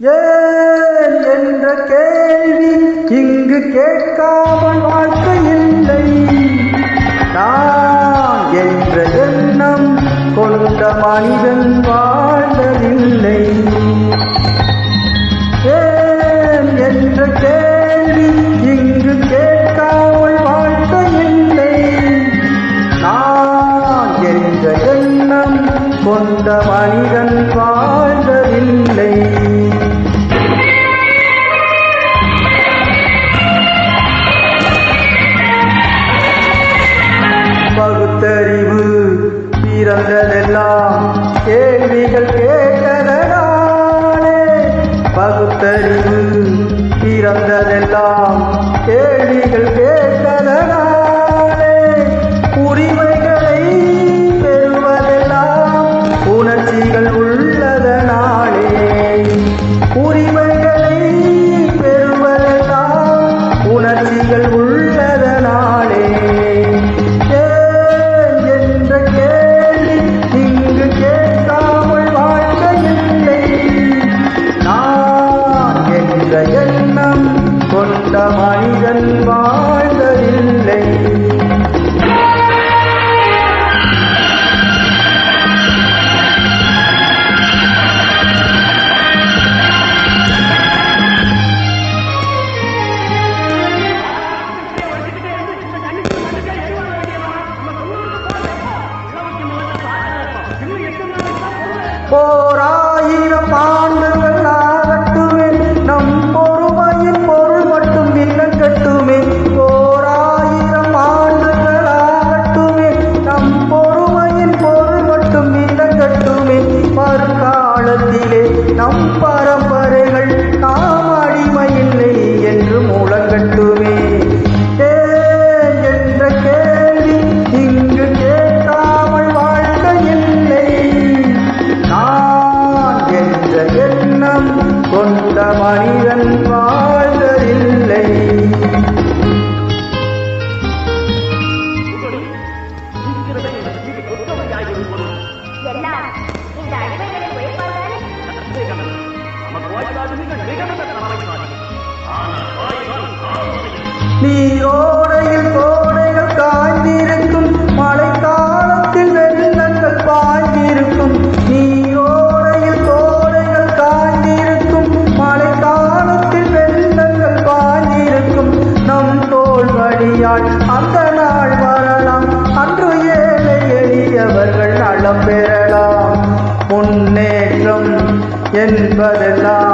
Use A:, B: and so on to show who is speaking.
A: ஏன் என்ற கேள்வி இங்கு கேட்காமல் வாழ்க்கை இல்லை நான் என்ற எண்ணம் கொண்ட மனிதன் வாழ்ந்ததில்லை ஏன் என்ற கேள்வி இங்கு கேட்காமல் வாழ்க்கை இல்லை நான் என்ற எண்ணம் கொண்ட மனிதன் வாழ்ந்ததில்லை கேள்விகள் கேட்டதனாலே பகுத்தறிவு பிறந்ததெல்லாம் கேள்விகள் கொண்ட மனிதன் வாழ்ந்ததில்லை.
B: Oh But.
A: நீரோடையில் கோடைகள் காய்ந்திருக்கும் மழைக்காலத்தில் வெள்ளங்கள் பாய்ந்திருக்கும். நீரோடையில் கோடைகள் காய்ந்திருக்கும் மழைக்காலத்தில் வெள்ளங்கள் பாய்ந்திருக்கும். நம் தோல் வழியால் அந்த நாள் வரலாம். அன்று ஏழை எளியவர்கள் நலம் பெறலாம். முன்னேற்றம் என்பதெல்லாம்